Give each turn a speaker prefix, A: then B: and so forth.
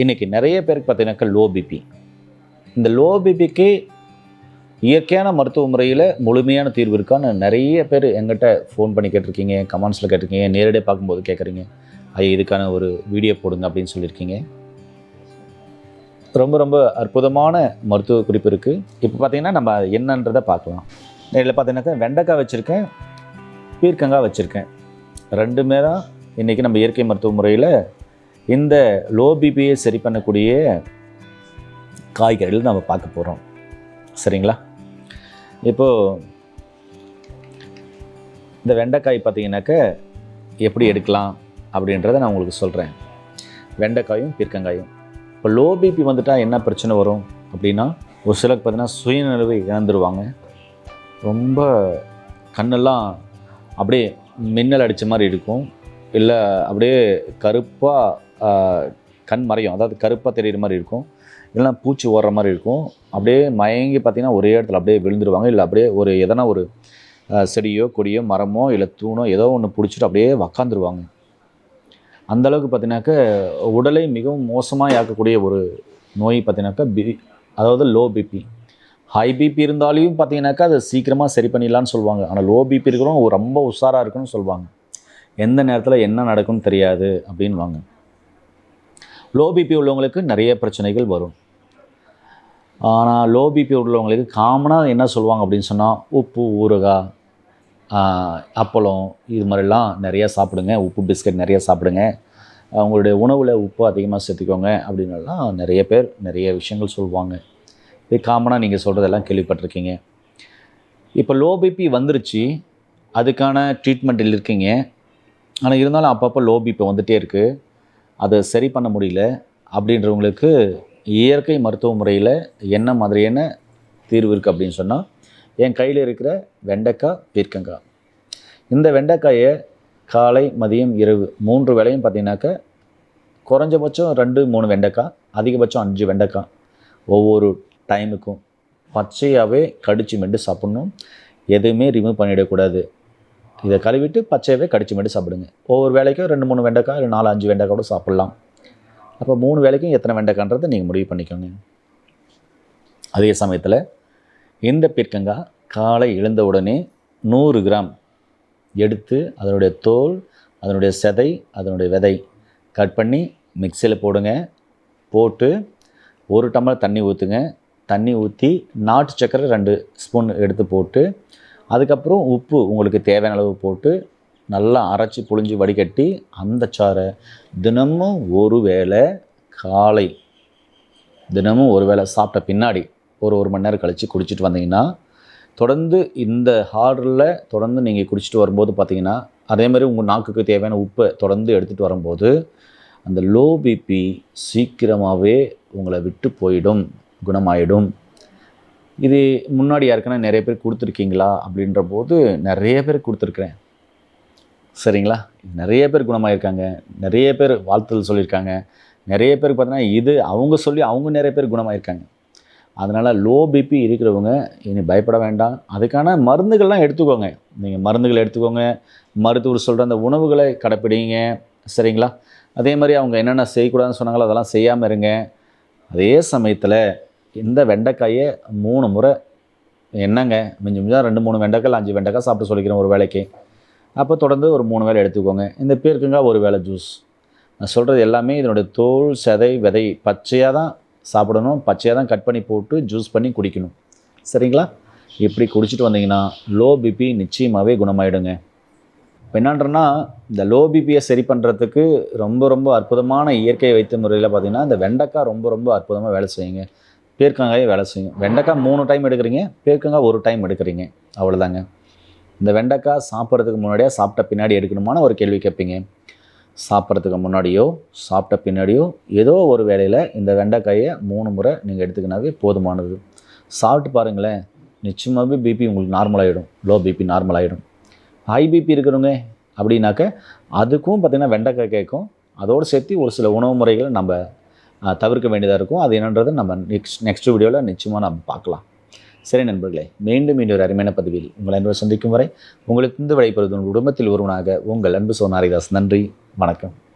A: இன்றைக்கி நிறைய பேருக்கு பார்த்தீங்கன்னாக்கா லோ பிபி இந்த லோ பிபிக்கு இயற்கையான மருத்துவ முறையில் முழுமையான தீர்வு இருக்கான்னு நிறைய பேர் எங்கிட்ட ஃபோன் பண்ணி கேட்டிருக்கீங்க கமெண்ட்ஸில் கேட்டிருக்கீங்க நேரடியாக பார்க்கும்போது கேட்குறீங்க. ஐயா இதுக்கான ஒரு வீடியோ போடுங்க அப்படின்னு சொல்லியிருக்கீங்க. ரொம்ப ரொம்ப அற்புதமான மருத்துவ குறிப்பு இருக்குது இப்போ பார்த்திங்கன்னா நம்ம என்னன்றதை பார்க்கலாம். நேரில் பார்த்தீங்கன்னாக்கா வெண்டைக்காய் வச்சுருக்கேன் பீர்க்கங்காய் வச்சுருக்கேன். ரெண்டுமே தான் இன்றைக்கி நம்ம இயற்கை மருத்துவ முறையில் இந்த லோ பிபியை சரி பண்ணக்கூடிய காய்கறிகள் நம்ம பார்க்க போகிறோம் சரிங்களா? இப்போது இந்த வெண்டைக்காய் பார்த்தீங்கன்னாக்க எப்படி எடுக்கலாம் அப்படின்றத நான் உங்களுக்கு சொல்கிறேன் வெண்டைக்காயும் பீர்க்கங்காயும். இப்போ லோ பிபி வந்துட்டால் என்ன பிரச்சனை வரும் அப்படின்னா ஒரு சிலருக்கு பார்த்தீங்கன்னா சுயநினைவை இழந்துருவாங்க. ரொம்ப கண்ணெல்லாம் அப்படியே மின்னல் அடித்த மாதிரி இருக்கும். இல்லை அப்படியே கருப்பாக கண் மறையும். அதாவது கருப்பாக தெரியுற மாதிரி இருக்கும். இல்லைன்னா பூச்சி ஓடுற மாதிரி இருக்கும். அப்படியே மயங்கி பார்த்திங்கன்னா ஒரே இடத்துல அப்படியே விழுந்துருவாங்க. இல்லை அப்படியே ஒரு எதனா ஒரு செடியோ கொடியோ மரமோ இல்லை தூணோ ஏதோ ஒன்று பிடிச்சிட்டு அப்படியே உக்காந்துருவாங்க. அந்தளவுக்கு பார்த்தீங்கன்னாக்க உடலை மிகவும் மோசமாக ஆக்கக்கூடிய ஒரு நோய் பார்த்தீங்கன்னாக்கா பி அதாவது லோ பிபி ஹை பிபி இருந்தாலையும் பார்த்தீங்கன்னாக்கா அதை சீக்கிரமாக சரி பண்ணிடலான்னு சொல்லுவாங்க. ஆனால் லோ பிபி இருக்கிறவங்க ரொம்ப உஷாராக இருக்குன்னு சொல்லுவாங்க. எந்த நேரத்தில் என்ன நடக்கும்னு தெரியாது அப்படின்வாங்க லோ பிபி உள்ளவங்களுக்கு நிறைய பிரச்சனைகள் வரும். ஆனால் லோ பிபி உள்ளவங்களுக்கு காமனாக என்ன சொல்லுவாங்க அப்படின்னு சொன்னால் உப்பு ஊறுகாய் அப்பளம் இது மாதிரிலாம் நிறையா சாப்பிடுங்க. உப்பு பிஸ்கட் நிறையா சாப்பிடுங்க. அவங்களுடைய உணவில் உப்பு அதிகமாக சேர்த்துக்கோங்க அப்படின்னலாம் நிறைய பேர் நிறைய விஷயங்கள் சொல்லுவாங்க. இது காமனாக நீங்கள் சொல்கிறதெல்லாம் கேள்விப்பட்டிருக்கீங்க. இப்போ லோ பிபி வந்துருச்சு. அதுக்கான ட்ரீட்மெண்ட்டில் இருக்கீங்க. ஆனால் இருந்தாலும் அப்பப்போ லோ பிபி வந்துகிட்டே இருக்குது அதை சரி பண்ண முடியல அப்படின்றவங்களுக்கு இயற்கை மருத்துவ முறையில் என்ன மாதிரியான தீர்வு இருக்குது அப்படின்னு சொன்னால் என் கையில் இருக்கிற வெண்டைக்காய் பீர்க்கங்காய். இந்த வெண்டைக்காயை காலை மதியம் இரவு மூன்று வேலையும் பார்த்தீங்கன்னாக்கா குறைஞ்சபட்சம் ரெண்டு மூணு வெண்டைக்காய் அதிகபட்சம் அஞ்சு வெண்டைக்காய் ஒவ்வொரு டைமுக்கும் பச்சையாகவே கடிச்சு மெண்டு சாப்பிட்ணும். எதுவுமே ரிமூவ் பண்ணிடக்கூடாது. இதை கழுவிட்டு பச்சையவே கடிச்சு மட்டும் சாப்பிடுங்க. ஒவ்வொரு வேலைக்கும் ரெண்டு மூணு வெண்டைக்காய் இல்லை நாலு அஞ்சு வெண்டைக்காய் கூட சாப்பிட்லாம். அப்போ மூணு வேலைக்கும் எத்தனை வெண்டைக்கான்றதை நீங்கள் முடிவு பண்ணிக்கோங்க. அதே சமயத்தில் இந்த பீர்க்கங்காய் காலை எழுந்த உடனே நூறு கிராம் எடுத்து அதனுடைய தோல் அதனுடைய செதை அதனுடைய விதை கட் பண்ணி மிக்சியில் போடுங்க. போட்டு ஒரு டம்ளர் தண்ணி ஊற்றுங்க தண்ணி ஊற்றி நாட்டு சக்கரை ரெண்டு ஸ்பூன் எடுத்து போட்டு அதுக்கப்புறம் உப்பு உங்களுக்கு தேவையான அளவு போட்டு நல்லா அரைச்சி புழிஞ்சு வடிகட்டி அந்த சாறை தினமும் ஒரு வேளை காலை தினமும் ஒரு வேளை சாப்பிட்ட பின்னாடி ஒரு ஒரு மணி நேரம் கழித்து குடிச்சிட்டு வந்தீங்கன்னா தொடர்ந்து இந்த ஹார்டரில் தொடர்ந்து நீங்கள் குடிச்சிட்டு வரும்போது பார்த்தீங்கன்னா அதே மாதிரி உங்கள் நாக்குக்கு தேவையான உப்பை தொடர்ந்து எடுத்துகிட்டு வரும்போது அந்த லோ பிபி சீக்கிரமாகவே உங்களை விட்டு போயிடும் குணமாயிடும். இது முன்னாடி யாருக்குன்னா நிறைய பேர் கொடுத்துருக்கீங்களா? அப்படின்ற போது நிறைய பேர் கொடுத்துருக்குறேன். சரிங்களா? நிறைய பேர் குணமாயிருக்காங்க. நிறைய பேர் வாழ்த்துதல் சொல்லியிருக்காங்க. நிறைய பேருக்கு பார்த்தீங்கன்னா இது அவங்க சொல்லி அவங்க நிறைய பேர் குணமாயிருக்காங்க. அதனால் லோ பிபி இருக்கிறவங்க இனி பயப்பட வேண்டாம். அதுக்கான மருந்துகள்லாம் எடுத்துக்கோங்க. நீங்கள் மருந்துகள் எடுத்துக்கோங்க. மருத்துவர் சொல்கிற அந்த உணவுகளை கடைப்பிடிங்க. சரிங்களா? அதே மாதிரி அவங்க என்னென்ன செய்யக்கூடாதுன்னு சொன்னாங்களோ அதெல்லாம் செய்யாமல் இருங்க. அதே சமயத்தில் இந்த வெண்டைக்காயை மூணு முறை என்னங்க மிஞ்சி மிஞ்சா ரெண்டு மூணு வெண்டைக்காய் அஞ்சு வெண்டைக்காய் சாப்பிட சொல்லிக்கிறேன் ஒரு வேளைக்கு அப்போ தொடர்ந்து ஒரு மூணு வேளை எடுத்துக்கோங்க. இந்த பேருக்குங்க ஒரு வேளை ஜூஸ் நான் சொல்கிறது எல்லாமே இதனுடைய தோல் செதை விதை பச்சையாக தான் சாப்பிடணும். பச்சையாக தான் கட் பண்ணி போட்டு ஜூஸ் பண்ணி குடிக்கணும். சரிங்களா? இப்படி குடிச்சிட்டு வந்தீங்கன்னா லோ பிபி நிச்சயமாகவே குணமாயிடுங்க. இப்போ என்னன்றனா இந்த லோ பிபியை சரி பண்ணுறதுக்கு ரொம்ப ரொம்ப அற்புதமான இயற்கை வைத்திய முறையில் பார்த்தீங்கன்னா இந்த வெண்டைக்காய் ரொம்ப ரொம்ப அற்புதமாக வேலை செய்யுங்க. பேர்க்கங்காயே வேலை செய்யும். வெண்டைக்காய் மூணு டைம் எடுக்கிறீங்க பேர்க்கங்காய் ஒரு டைம் எடுக்கிறீங்க. அவ்வளோதாங்க இந்த வெண்டைக்காய் சாப்பிட்றதுக்கு முன்னாடியே சாப்பிட்ட பின்னாடி எடுக்கணுமான ஒரு கேள்வி கேட்பீங்க. சாப்பிட்றதுக்கு முன்னாடியோ சாப்பிட்ட பின்னாடியோ ஏதோ ஒரு வேளையில் இந்த வெண்டைக்காயை மூணு முறை நீங்கள் எடுத்துக்கினாவே போதுமானது. சாப்பிட்டு பாருங்களேன் நிச்சயமாகவே பிபி உங்களுக்கு நார்மல் ஆகிடும் லோ பிபி நார்மல் ஆகிடும் ஹை பிபி இருக்கிறவங்க அப்படின்னாக்க அதுக்கும் பார்த்திங்கன்னா வெண்டைக்காய் கேட்கும் அதோடு சேர்த்து ஒரு சில உணவு முறைகளை நம்ம தவிர்க்க வேண்டியதாக இருக்கும். அது என்னன்றது நம்ம நெக்ஸ்ட் நெக்ஸ்ட் வீடியோவில் நிச்சயமாக நம்ம பார்க்கலாம். சரி நண்பர்களே மீண்டும் இன்னொரு அருமையான பதிவில் உங்கள் அன்பு சந்திக்கும் வரை உங்களுக்கு இந்த விடைபெறுவது உங்கள் குடும்பத்தில் ஒருவனாக உங்கள் அன்பு சோனாரிதாஸ். நன்றி வணக்கம்.